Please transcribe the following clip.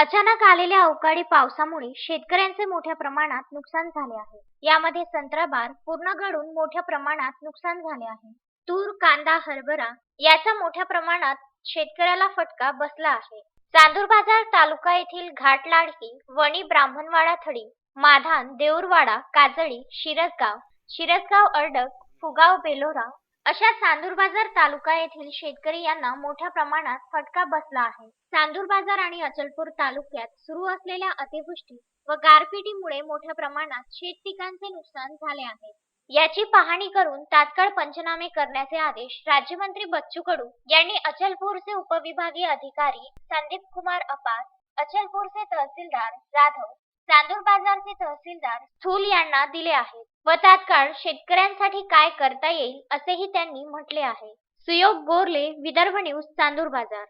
अचानक आलेल्या अवकाळी पावसामुळे शेतकऱ्यांचे मोठ्या प्रमाणात नुकसान झाले आहे. यामध्ये संत्राबार पूर्ण गळून मोठ्या प्रमाणात नुकसान झाले आहे. तूर कांदा हरभरा याचा मोठ्या प्रमाणात शेतकऱ्याला फटका बसला आहे. चांदूर बाजार तालुका येथील घाटलाडकी वणी ब्राह्मणवाडा थडी माधान देऊरवाडा काजळी शिरसगाव शिरसगाव अर्डक फुगाव बेलोरा अशा चांदूर बाजार तालुका येथील शेतकरी यांना मोठ्या प्रमाणात फटका बसला आहे. चांदूर बाजार आणि अचलपूर तालुक्यात सुरू असलेल्या अतिवृष्टी व गारपिटीमुळे मोठ्या प्रमाणात शेत पिकांचे नुकसान झाले आहे. याची पाहणी करून तात्काळ पंचनामे करण्याचे आदेश राज्यमंत्री बच्चू कडू यांनी अचलपूरचे उपविभागीय अधिकारी संदीप कुमार अपार अचलपूरचे तहसीलदार जाधव चांदूर बाजारचे तहसीलदार स्थूल यांना दिले आहेत. व तात्काळ शेतकऱ्यांसाठी काय करता येईल असेही त्यांनी म्हटले आहे. सुयोग गोरले विदर्भ न्यूज चांदूर बाजार.